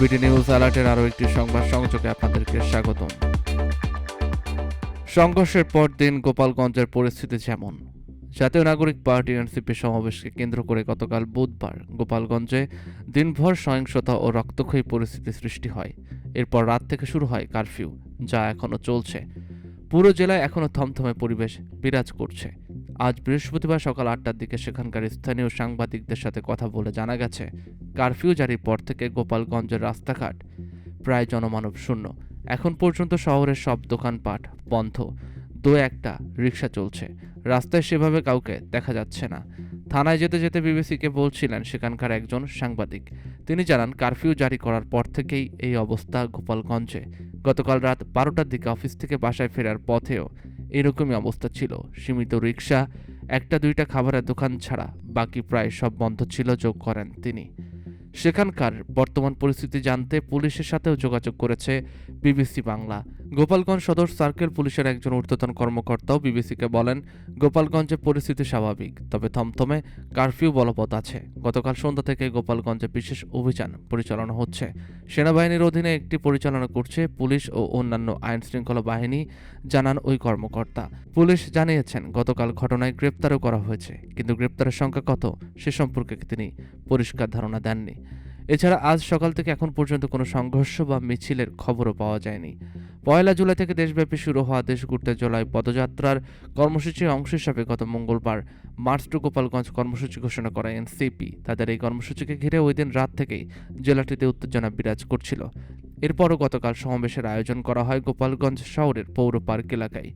BD news অ্যালার্টের আরও একটি সংবাদ সংযোগে আপনাদেরকে স্বাগতম। সংঘর্ষের পর দিন গোপালগঞ্জের পরিস্থিতি যেমন। জাতীয় নাগরিক পার্টি এনসিপি সমাবেশকে কেন্দ্র করে গতকাল বুধবার গোপালগঞ্জে দিনভর সহিংসতা ও রক্তক্ষয়ী পরিস্থিতি সৃষ্টি হয়। এরপর রাত থেকে শুরু হয় কারফিউ, যা এখনও চলছে। পুরো জেলায় এখনও থমথমে পরিবেশ বিরাজ করছে। আজ বৃহস্পতিবার সকাল আটটার দিকে সেখানকার স্থানীয় সাংবাদিকদের সাথে কথা বলে জানা গেছে কারফিউ জারির পর থেকে গোপালগঞ্জের রাস্তাঘাট প্রায় জনমানব শূন্য। এখন পর্যন্ত শহরের সব দোকানপাট বন্ধ। দু একটা রিক্সা চলছে। রাস্তায় সেভাবে কাউকে দেখা যাচ্ছে না। থানায় যেতে যেতে বিবিসিকে বলছিলেন সেখানকার একজন সাংবাদিক। তিনি জানান, কারফিউ জারি করার পর থেকেই এই অবস্থা গোপালগঞ্জে। গতকাল রাত বারোটার দিকে অফিস থেকে বাসায় ফেরার পথেও এরকমই অবস্থা ছিল। সীমিত রিক্সা একটা দুইটা খাবারের দোকান ছাড়া বাকি প্রায় সব বন্ধ ছিল, যোগ করেন তিনি। সেখানকার বর্তমান পরিস্থিতি জানতে পুলিশের সাথেও যোগাযোগ করেছে বিবিসি বাংলা। গোপালগঞ্জ সদর সার্কেল পুলিশের একজন ঊর্ধ্বতন কর্মকর্তাও বিবিসিকে বলেন, গোপালগঞ্জে পরিস্থিতি স্বাভাবিক, তবে থমথমে কারফিউ বলবৎ আছে। গতকাল সন্ধ্যা থেকে গোপালগঞ্জে বিশেষ অভিযান পরিচালনা হচ্ছে। সেনাবাহিনীর অধীনে একটি পরিচালনা করছে পুলিশ ও অন্যান্য আইন শৃঙ্খলা বাহিনী, জানান ওই কর্মকর্তা। পুলিশ জানিয়েছেন, গতকাল ঘটনায় গ্রেপ্তারও করা হয়েছে, কিন্তু গ্রেপ্তারের সংখ্যা কত, সে সম্পর্কে তিনি পরিষ্কার ধারণা দেননি। এছাড়া আজ সকাল থেকে এখন পর্যন্ত কোনো সংঘর্ষ বা মিছিলের খবরও পাওয়া যায়নি। পয়লা জুলাই থেকে দেশব্যাপী শুরু হওয়া দেশ ঘুরতে জলায় পদযাত্রার কর্মসূচির অংশ হিসাবে গত মঙ্গলবার মার্চ টু গোপালগঞ্জ কর্মসূচি ঘোষণা করা এনসিপি। তাদের এই কর্মসূচিকে ঘিরে ওই দিন রাত থেকেই জেলাটিতে উত্তেজনা বিরাজ করছিল। এরপরও গতকাল সমাবেশের আয়োজন করা হয় গোপালগঞ্জ শহরের পৌর পার্ক এলাকায়।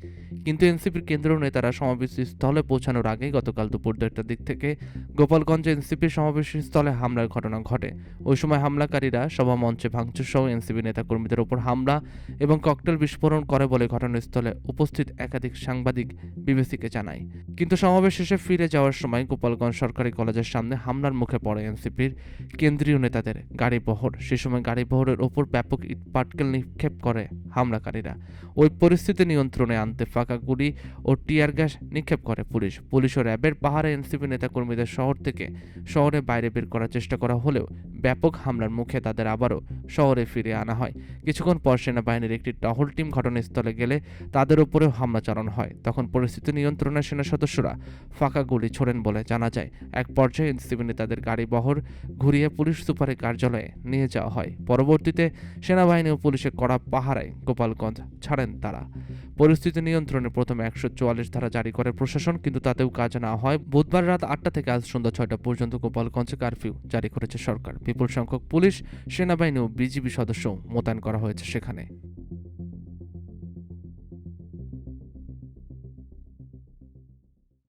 কিন্তু এনসিপির কেন্দ্রীয় নেতারা সমাবেশ স্থলে পৌঁছানোর আগে গতকাল দুপুর দেড়টার দিক থেকে গোপালগঞ্জ এনসিপির সমাবেশ স্থলে হামলার ঘটনা ঘটে। ওই সময় হামলাকারীরা সভা মঞ্চে ভাঙচুর সহ এনসিপি নেতাকর্মীদের ওপর হামলা এবং ককটেল বিস্ফোরণ করে বলে ঘটনাস্থলে উপস্থিত একাধিক সাংবাদিক বিবিসিকে জানায়। কিন্তু সমাবেশ শেষে ফিরে যাওয়ার সময় গোপালগঞ্জ সরকারি কলেজের সামনে হামলার মুখে পড়ে এনসিপির কেন্দ্রীয় নেতাদের গাড়ি বহর সে সময় গাড়ি বহরের ওপর ব্যাপক ইট পাটকেল নিক্ষেপ করে হামলাকারীরা। ওই পরিস্থিতি নিয়ন্ত্রণে আনতে ফাঁকা গুলি ও টিয়ার গ্যাস নিক্ষেপ করে পুলিশ। পুলিশ ও র্যাবের পাহাড়ে এনসিপি নেতাকর্মীদের শহর থেকে শহরে বাইরে বের করার চেষ্টা করা হলেও ব্যাপক হামলার মুখে তাদের আবারও শহরে ফিরে আনা হয়। কিছুক্ষণ পর সেনাবাহিনীর একটি টহল টিম ঘটনাস্থলে গেলে তাদের উপরেও হামলা চালানো হয়। তখন পরিস্থিতি নিয়ন্ত্রণে সেনা সদস্যরা ফাঁকা গুলি ছোড়েন বলে জানা যায়। এক পর্যায়ে এনসিপি নেতাদের গাড়ি বহর ঘুরিয়ে পুলিশ সুপারের কার্যালয়ে নিয়ে যাওয়া হয়। পরবর্তীতে সেনাবাহিনী ও পুলিশের কড়া পাহারায় গোপালগঞ্জ ছাড়েন তারা। পরিস্থিতি নিয়ন্ত্রণে প্রথমে একশো চুয়াল্লিশ ধারা জারি করে প্রশাসন, কিন্তু তাতেও কাজ না হয়। বুধবার রাত আটটা থেকে আজ সন্ধ্যা ছয়টা পর্যন্ত গোপালগঞ্জে কারফিউ জারি করেছে সরকার। বিপুল সংখ্যক পুলিশ সেনাবাহিনী ও বিজিবি সদস্য মোতায়েন করা হয়েছে সেখানে।